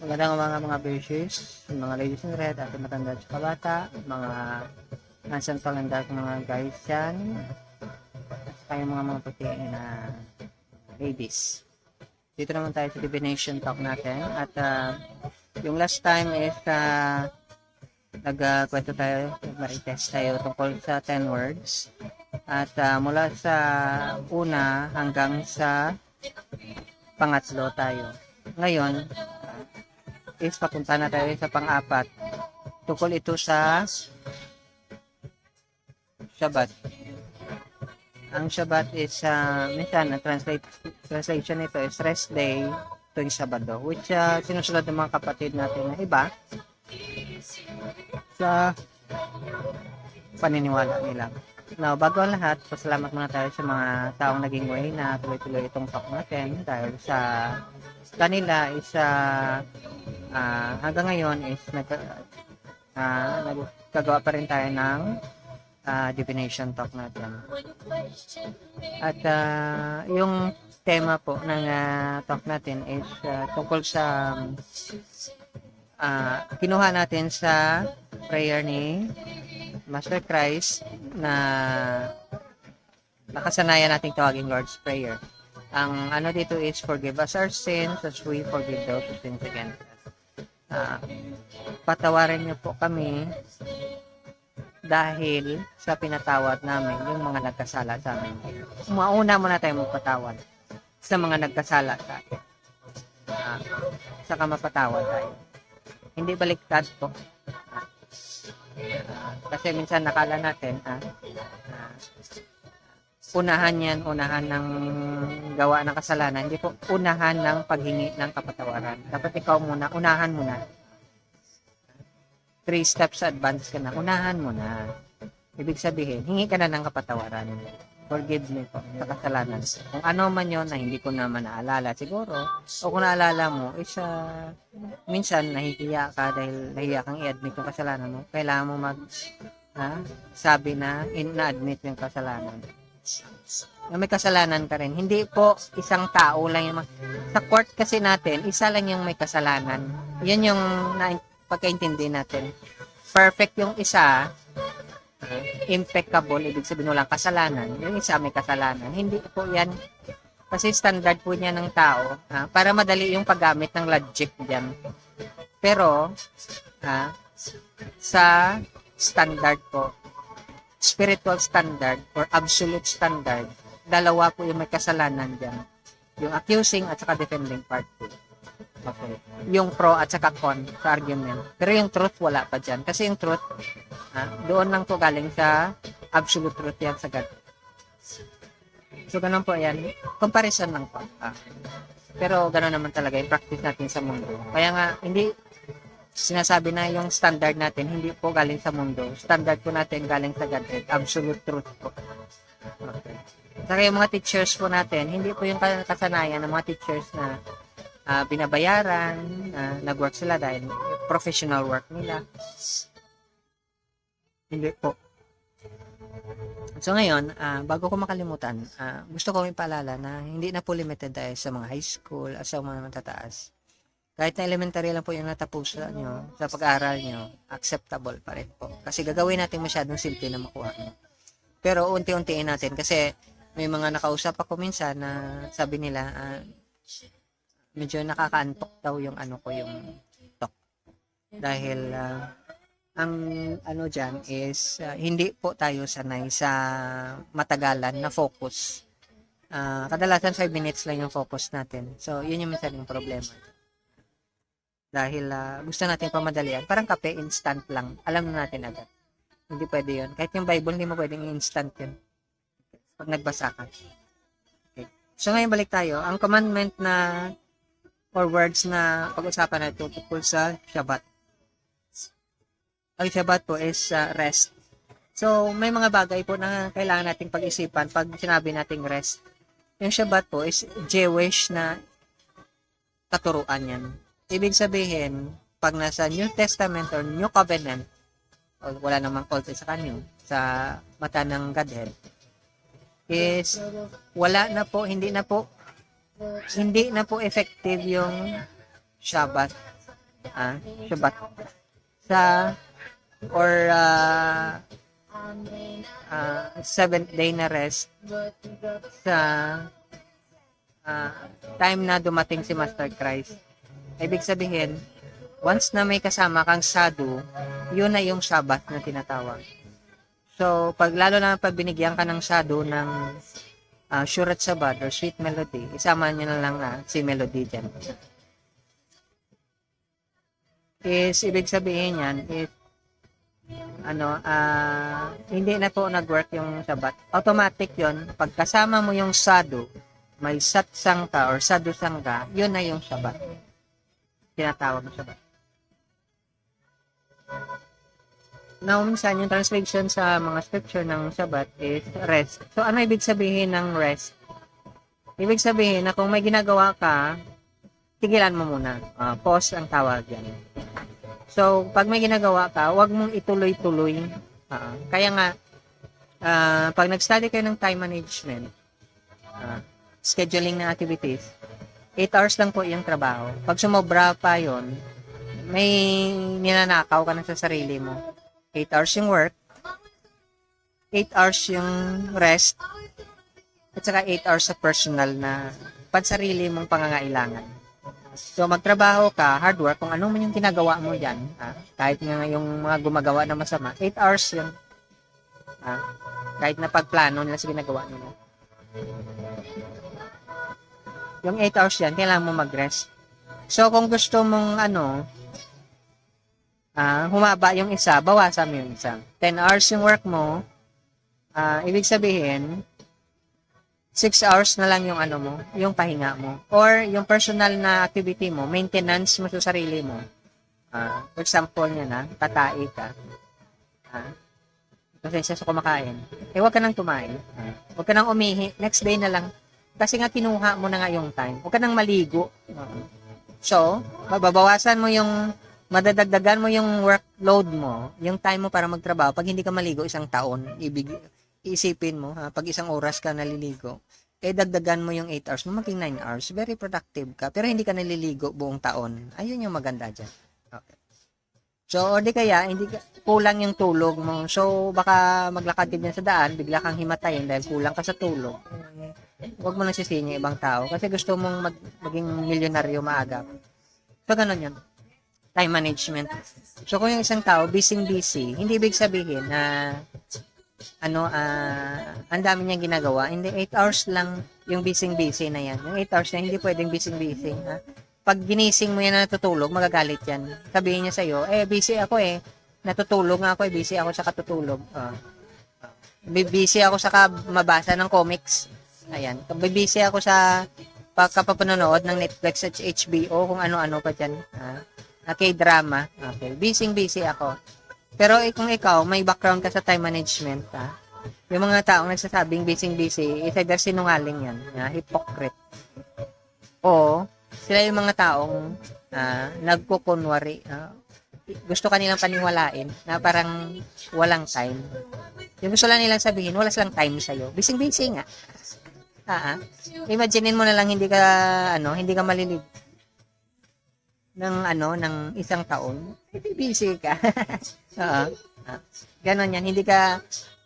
Magandang mga mga beses, mga ladies in red, at matanda at kabata, mga nasan palanda mga guys dyan, at kayo mga mga puti na ladies. Dito naman tayo sa divination talk natin. At ah, yung last time is uh, nagkwento tayo, nag-test tayo tungkol sa 10 words. At ah, mula sa una hanggang sa pangatlo tayo. Ngayon, is papunta na tayo sa pang-apat. Tukol ito sa Shabbat. Ang Shabbat is, uh, minsan, ang translate, translation nito is rest day tuwing Sabado, which uh, sinusunod ng mga kapatid natin na iba sa paniniwala nila. Now, bago ang lahat, pasalamat muna tayo sa mga taong naging way na tuloy-tuloy itong talk natin dahil sa kanila is uh, ah, hanggang ngayon is nag, ah, nagkagawa pa rin tayo ng ah, divination talk natin. At ah, yung tema po ng ah, talk natin is ah, tungkol sa ah, kinuha natin sa prayer ni Master Christ na nakasanayan nating tawagin Lord's Prayer. Ang ano dito is forgive us our sins as we forgive those who sins against. Ah, patawarin niyo po kami dahil sa pinatawad namin yung mga nagkasala sa amin. Mauna muna tayo magpatawad sa mga nagkasala sa atin. Ah, saka mapatawad tayo. Hindi baliktad po. Ah, kasi minsan nakala natin, ah, ah, unahan yan, unahan ng gawa ng kasalanan. Hindi po unahan ng paghingi ng kapatawaran. Dapat ikaw muna, unahan muna. Three steps advance ka na, unahan mo na. Ibig sabihin, hingi ka na ng kapatawaran. Forgive me po sa kasalanan. Kung ano man yon na hindi ko naman naalala siguro, o kung naalala mo, is ah, minsan nahihiya ka dahil nahihiya kang i-admit yung kasalanan mo. Kailangan mo mag ha, sabi na in na-admit yung kasalanan na may kasalanan ka rin. Hindi po isang tao lang yung sa court kasi natin, isa lang yung may kasalanan. Yan yung na pagkaintindi natin. Perfect yung isa, impeccable, ibig sabihin walang kasalanan. Yung isa may kasalanan. Hindi po yan kasi standard po niya ng tao ah, para madali yung paggamit ng logic diyan. Pero ah, sa standard po spiritual standard or absolute standard, dalawa po yung may kasalanan dyan. Yung accusing at saka defending party. Okay. Yung pro at saka con sa argument. Pero yung truth wala pa dyan. Kasi yung truth, ah, doon lang po galing sa absolute truth yan sa God. So, ganun po yan. Comparison lang po. Ah. Pero ganun naman talaga yung practice natin sa mundo. Kaya nga, hindi sinasabi na yung standard natin hindi po galing sa mundo. Standard po natin galing sa Godhead. Absolute truth po. Okay. Saka yung mga teachers po natin, hindi po yung kasanayan ng mga teachers na ah, binabayaran, na nag-work sila dahil professional work nila. Hindi po. So ngayon, ah, bago ko makalimutan, ah, gusto ko ipaalala na hindi na po limited tayo sa mga high school at sa mga matataas kahit na elementary lang po yung natapusan nyo sa pag-aaral nyo, acceptable pa rin po. Kasi gagawin natin masyadong simple na makuha nyo. Pero unti-untiin natin kasi may mga nakausap ako minsan na sabi nila ah, medyo nakakaantok daw yung ano ko yung talk. Dahil ah, ang ano dyan is ah, hindi po tayo sanay sa matagalan na focus. Ah, kadalasan 5 minutes lang yung focus natin. So, yun yung minsan yung problema dahil ah, gusto natin pamadalian. Parang kape, instant lang. Alam na natin agad. Hindi pwede yun. Kahit yung Bible, hindi mo pwedeng instant yun. Pag nagbasa ka. Okay. So ngayon balik tayo. Ang commandment na or words na pag-usapan natin tungkol sa Shabbat. Ang Shabbat po is ah, rest. So may mga bagay po na kailangan nating pag-isipan pag sinabi nating rest. Yung Shabbat po is Jewish na katuruan yan. Ibig sabihin, pag nasa New Testament or New Covenant, wala namang old sa kanyo, sa mata ng Godhead, is wala na po, hindi na po, hindi na po effective yung Shabbat ah, Shabbat sa or uh, uh, seventh day na rest sa ah, time na dumating si Master Christ. Ibig sabihin, once na may kasama kang sadu, yun na yung Sabbath na tinatawag. So, pag lalo na pag binigyan ka ng sadu ng uh, Shurat Sabbath or Sweet Melody, isama nyo na lang ah, si Melody dyan. Is, ibig sabihin yan, is, ano, ah, hindi na po nag-work yung Sabbath. Automatic yon pag kasama mo yung sadu, may satsang ka or sadu ka, yun na yung Sabbath. Tinatawag na Sabbath. Now, minsan yung translation sa mga scripture ng Sabbath is rest. So, ano ibig sabihin ng rest? Ibig sabihin na kung may ginagawa ka, tigilan mo muna. Ah, pause ang tawag yan. So, pag may ginagawa ka, wag mong ituloy-tuloy. Ah, kaya nga, ah, pag nag-study kayo ng time management, ah, scheduling ng activities, 8 hours lang po yung trabaho. Pag sumobra pa yon may ninanakaw ka na sa sarili mo. 8 hours yung work, 8 hours yung rest, at saka 8 hours sa personal na pansarili mong pangangailangan. So, magtrabaho ka, hard work, kung ano man yung ginagawa mo dyan, ha? kahit nga yung mga gumagawa na masama, 8 hours yun. Ha? Kahit na pagplano nila sa ginagawa nila. Yung 8 hours yan, kailangan mo mag-rest. So, kung gusto mong ano, ah humaba yung isa, bawasan mo yung isa. 10 hours yung work mo, ah ibig sabihin, 6 hours na lang yung ano mo, yung pahinga mo. Or yung personal na activity mo, maintenance mo sa sarili mo. Ah, for example niya na, tatai ka. Ah, kasi siya sa kumakain. Eh, huwag ka nang tumain. Ah, huwag ka nang umihi. Next day na lang. Kasi nga kinuha mo na nga yung time. Huwag ka nang maligo. So, mababawasan mo yung madadagdagan mo yung workload mo, yung time mo para magtrabaho, pag hindi ka maligo isang taon, ibig, isipin mo, ha, pag isang oras ka naliligo, eh dagdagan mo yung 8 hours mo, maging 9 hours, very productive ka, pero hindi ka naliligo buong taon. Ayun yung maganda dyan. Okay. So, o di kaya, hindi ka, kulang yung tulog mo. So, baka maglakad ka sa daan, bigla kang himatayin dahil kulang ka sa tulog. Huwag mo nang sisihin yung ibang tao kasi gusto mong mag, maging milyonaryo maaga. So, ganun yun time management. So, kung yung isang tao, busy-busy, hindi ibig sabihin na ano, ah, ang dami niyang ginagawa. Hindi, 8 hours lang yung busy-busy na yan. Yung 8 hours na hindi pwedeng busy-busy. Ha? Pag ginising mo yan na natutulog, magagalit yan. Sabihin niya sa'yo, eh, busy ako eh. Natutulog nga ako eh, busy ako sa katutulog. Uh, busy ako sa mabasa ng comics. Ayan. Busy ako sa pagkapapanonood ng Netflix at HBO, kung ano-ano pa dyan. Ha? Okay, drama. Okay, busy-busy ako. Pero eh, kung ikaw, may background ka sa time management, ha? Yung mga taong nagsasabing busy-busy, is either sinungaling yan, ha? hypocrite. O, sila yung mga taong uh, nagkukunwari, uh, gusto kanilang paniwalain na parang walang time. Yung gusto lang nilang sabihin, wala silang time sa'yo. Busy-busy nga. Ah, Imaginein mo na lang hindi ka ano, hindi ka malilig ng ano ng isang taon, busy ka. Oo. Uh, ganon yan. Hindi ka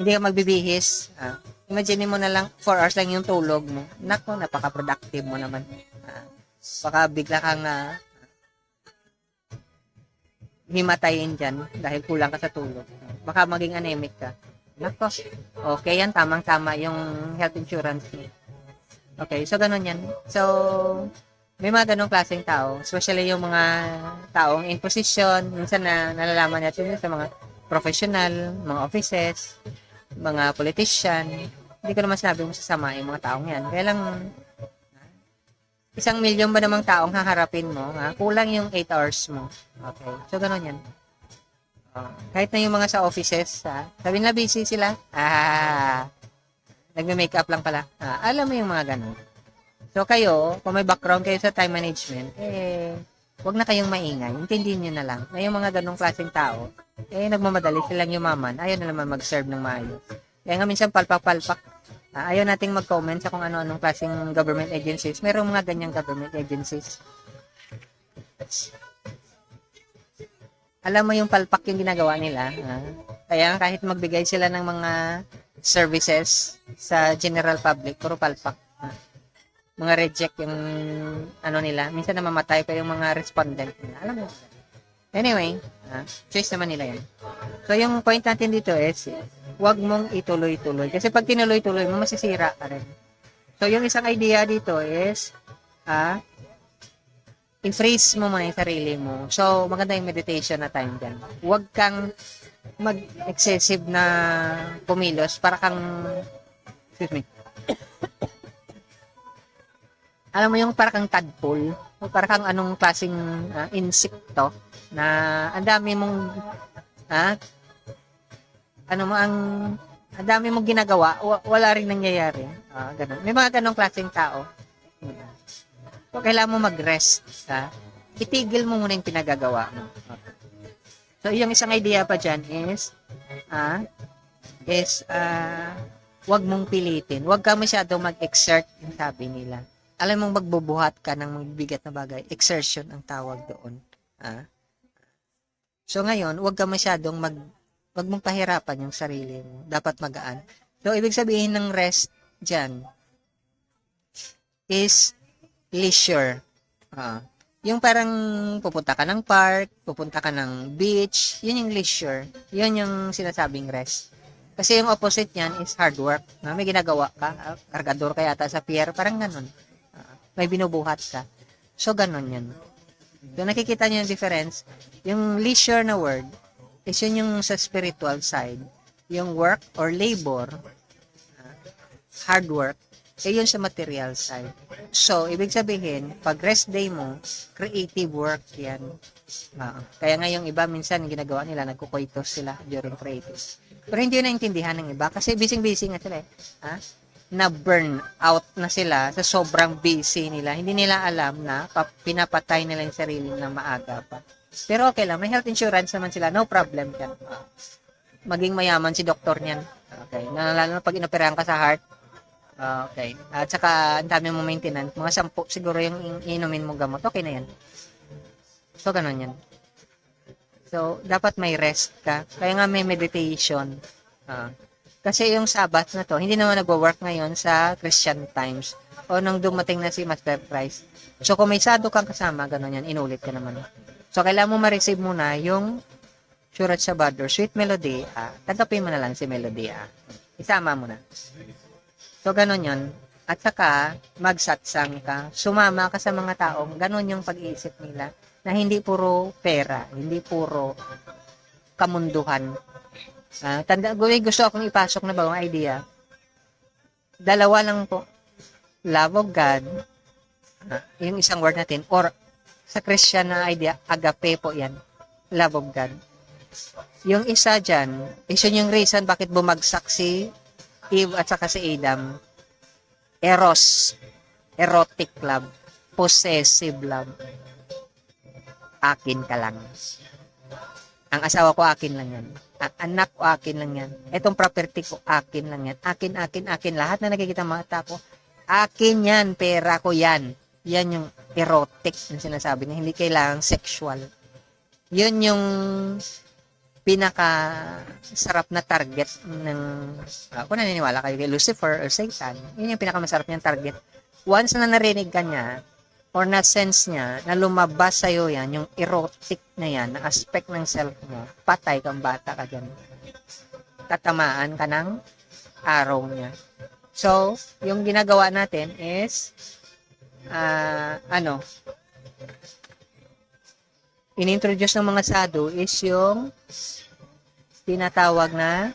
hindi ka magbibihis. Uh, imagine mo na lang 4 hours lang yung tulog mo. Nako, napaka-productive mo naman. Uh, baka bigla kang uh, himatayin dyan dahil kulang ka sa tulog. Baka maging anemic ka. Nako, okay yan. Tamang-tama yung health insurance mo. Okay, so ganun yan. So, may mga ganong klaseng tao, especially yung mga taong in position, minsan na nalalaman natin sa mga professional, mga offices, mga politician. Hindi ko naman sinabi mo sasama yung mga taong yan. Kaya lang, isang milyon ba namang taong haharapin mo, ha? kulang yung 8 hours mo. Okay, so ganun yan. Uh, kahit na yung mga sa offices, ha? sabi na busy sila, ah, nagme-makeup lang pala. Ah, alam mo yung mga ganun. So kayo, kung may background kayo sa time management, eh, wag na kayong maingay. Intindihin nyo na lang na yung mga ganong klaseng tao, eh, nagmamadali silang yumaman. Ayaw na naman mag-serve ng maayos. Kaya nga minsan palpak-palpak. Uh, ayaw nating mag-comment sa kung ano-anong klaseng government agencies. Merong mga ganyang government agencies. alam mo yung palpak yung ginagawa nila. ah. Kaya kahit magbigay sila ng mga services sa general public, puro palpak. ah. Mga reject yung ano nila. Minsan namamatay pa yung mga respondent nila. Alam mo. Anyway, ah, choice naman nila yan. So yung point natin dito is, huwag mong ituloy-tuloy. Kasi pag tinuloy-tuloy mo, masisira ka rin. So yung isang idea dito is, ah, i-freeze mo muna yung sarili mo. So, maganda yung meditation na time dyan. Huwag kang mag-excessive na pumilos para kang excuse me alam mo yung para kang tadpole para kang anong klaseng ah, insekto na ang dami mong ah, ano mo ang ang dami mong ginagawa wa- wala rin nangyayari ah, ganun. may mga ganong klaseng tao So, kailangan mo mag-rest. Ha? Itigil mo muna yung pinagagawa mo. So, yung isang idea pa dyan is, ah, is, ah, wag mong pilitin. Wag ka masyadong mag-exert, yung sabi nila. Alam mong magbubuhat ka ng mabibigat na bagay. Exertion ang tawag doon. Ah. So, ngayon, wag ka masyadong mag, wag mong pahirapan yung sarili mo. Dapat magaan. So, ibig sabihin ng rest dyan is leisure. Ah. yung parang pupunta ka ng park, pupunta ka ng beach, yun yung leisure. Yun yung sinasabing rest. Kasi yung opposite niyan is hard work. Na may ginagawa ka, ah, kargador ka yata sa pier, parang ganun. Ah, may binubuhat ka. So, ganun yan. So, nakikita niyo yung difference. Yung leisure na word is yun yung sa spiritual side. Yung work or labor, ah, hard work, eh yun sa material side. So, ibig sabihin, pag rest day mo, creative work yan. Ah, kaya nga yung iba, minsan, ginagawa nila, nagkukoitos sila during creative. Pero hindi yun naintindihan ng iba kasi busy-busy nga sila eh. Ha? Na burn out na sila sa sobrang busy nila. Hindi nila alam na pa- pinapatay nila yung sarili na maaga pa. Pero okay lang, may health insurance naman sila, no problem yan. Ah, maging mayaman si doktor niyan. Okay. Lalo na pag inoperahan ka sa heart, Ah, okay. At saka, ang dami mo maintenance. Mga sampu, siguro yung in- inumin mo gamot. Okay na yan. So, ganun yan. So, dapat may rest ka. Kaya nga may meditation. Ah. Kasi yung Sabbath na to, hindi naman nagwo-work ngayon sa Christian times. O nung dumating na si Master Christ. So, kung may sado kang kasama, ganun yan, inulit ka naman. So, kailangan mo ma-receive muna yung Surat Shabbat or Sweet Melody. Ah, tanggapin mo na lang si Melody. Ah. Isama mo na. So, ganun yun. At saka, magsatsang ka. Sumama ka sa mga taong ganun yung pag-iisip nila na hindi puro pera, hindi puro kamunduhan. Ah, tanda, gusto akong ipasok na bagong idea. Dalawa lang po. Love of God, ah, yung isang word natin, or sa Christian na idea, agape po yan. Love of God. Yung isa dyan, is yun yung reason bakit bumagsak si Eve at saka si Adam, eros, erotic love, possessive love. Akin ka lang. Ang asawa ko akin lang yan. Ang anak ko akin lang yan. Etong property ko akin lang yan. Akin, akin, akin. Lahat na nakikita mata ko, akin yan, pera ko yan. Yan yung erotic na sinasabi niya. Hindi kailangang sexual. Yun yung pinaka sarap na target ng uh, kung naniniwala kayo kay Lucifer or Satan, yun yung pinaka masarap niyang target. Once na narinig ka niya, or na-sense niya, na lumabas sa'yo yan, yung erotic na yan, na aspect ng self mo, patay kang bata ka dyan. Tatamaan ka ng araw niya. So, yung ginagawa natin is, ah, ano, inintroduce ng mga sado is yung tinatawag na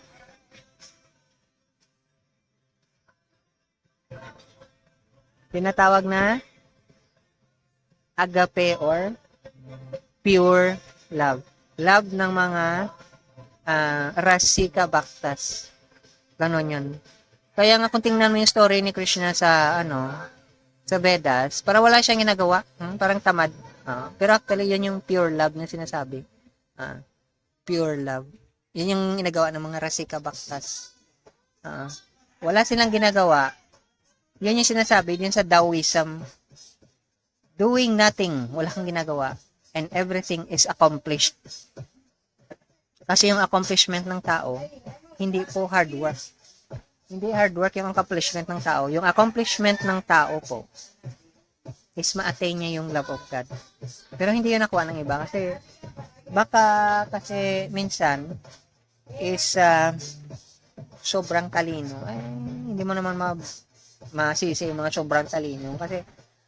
tinatawag na agape or pure love. Love ng mga ah, rasika baktas. Ganon yun. Kaya nga kung tingnan mo yung story ni Krishna sa ano sa Vedas, para wala siyang ginagawa, hmm, parang tamad. Ah, pero actually, yun yung pure love na sinasabi. Ah, pure love. Yun yung ginagawa ng mga rasika baktas. Ah, wala silang ginagawa. Yun yung sinasabi yun sa Taoism. Doing nothing, wala kang ginagawa. And everything is accomplished. Kasi yung accomplishment ng tao, hindi po hard work. Hindi hard work yung accomplishment ng tao. Yung accomplishment ng tao po is ma-attain niya yung love of God. Pero hindi yun nakuha ng iba kasi baka kasi minsan is ah, sobrang talino. Ay, hindi mo naman ma masisi yung mga sobrang talino kasi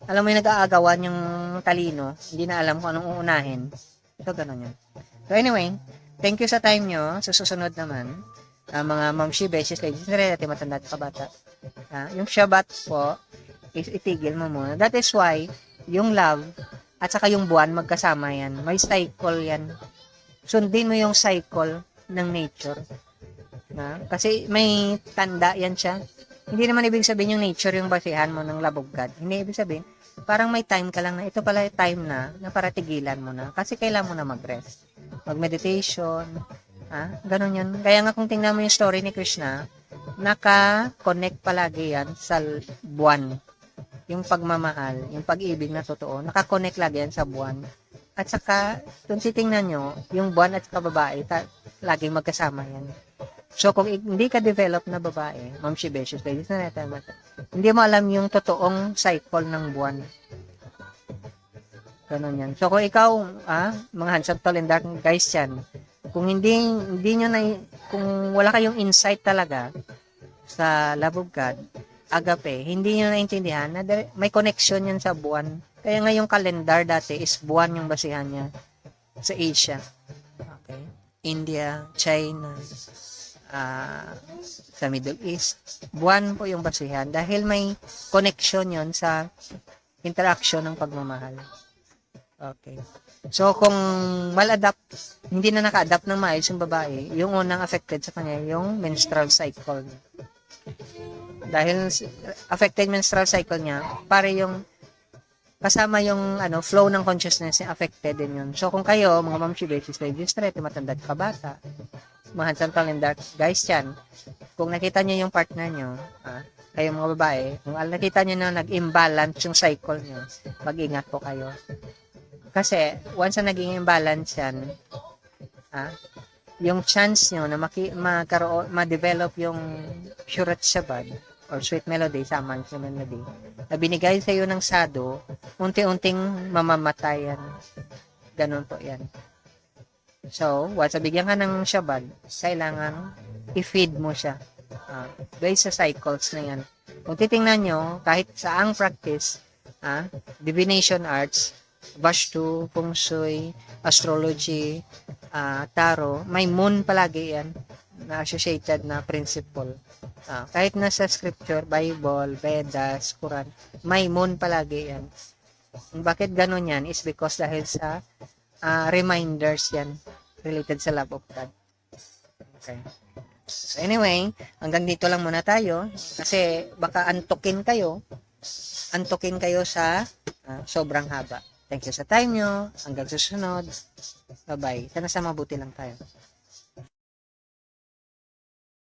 alam mo yung nag-aagawan yung talino, hindi na alam kung anong uunahin. So, ganun yun. So, anyway, thank you sa time nyo. Sa susunod naman, ah, mga mamshi, beses, ladies, na rin matanda at kabata. Ah, yung Shabbat po, is itigil mo muna. That is why, yung love, at saka yung buwan, magkasama yan. May cycle yan. Sundin mo yung cycle ng nature. Na? Kasi may tanda yan siya. Hindi naman ibig sabihin yung nature yung basihan mo ng love of God. Hindi ibig sabihin, parang may time ka lang na ito pala time na na para tigilan mo na. Kasi kailangan mo na mag-rest. Mag-meditation. Ha? Ganun yun. Kaya nga kung tingnan mo yung story ni Krishna, naka-connect palagi yan sa buwan. Yung pagmamahal, yung pag-ibig na totoo, naka-connect lagi yan sa buwan. At saka, kung titingnan nyo, yung buwan at saka babae, ta- laging magkasama yan. So, kung hindi ka develop na babae, Ma'am Shibesius, ladies na natin, hindi mo alam yung totoong cycle ng buwan. Ganon yan. So, kung ikaw, ah, mga handsome, tall, and dark guys yan, kung hindi, hindi nyo na, kung wala kayong insight talaga sa love of God, agape, hindi nyo naintindihan na may connection yan sa buwan. Kaya nga yung calendar dati is buwan yung basihan niya sa Asia. Okay? India, China, ah, sa Middle East. Buwan po yung basihan dahil may connection yon sa interaction ng pagmamahal. Okay. So, kung mal-adapt, hindi na naka-adapt ng maayos yung babae, yung unang affected sa kanya, yung menstrual cycle. Dahil affected menstrual cycle niya, pare yung kasama yung ano flow ng consciousness affected din yun. So, kung kayo, mga ma'am basis, ladies, straight, matanda at kabata, and dark guys yan, kung nakita niyo yung partner niyo, ah, kayo mga babae, kung nakita niyo na nag-imbalance yung cycle niyo, mag-ingat po kayo. Kasi, once na naging imbalance yan, ah, yung chance nyo na maki, magkaroon, ma-develop yung Shurat Shabad or Sweet Melody, sama sa melody, na binigay sa iyo ng sado, unti-unting mamamatay yan. Ganun po yan. So, once bigyan ka ng Shabad, kailangan i-feed mo siya. Ah, based sa cycles na yan. Kung titingnan nyo, kahit sa ang practice, ah, divination arts, Vastu, Feng Shui, Astrology, ah, Tarot, may moon palagi yan na associated na principle. Ah, kahit nasa scripture, Bible, Vedas, Quran, may moon palagi yan. Bakit ganun yan is because dahil sa ah, reminders yan related sa love of God. Okay. So anyway, hanggang dito lang muna tayo kasi baka antukin kayo antukin kayo sa ah, sobrang haba. Thank you sa time nyo. Hanggang susunod. Bye-bye. Sana sa mabuti lang tayo.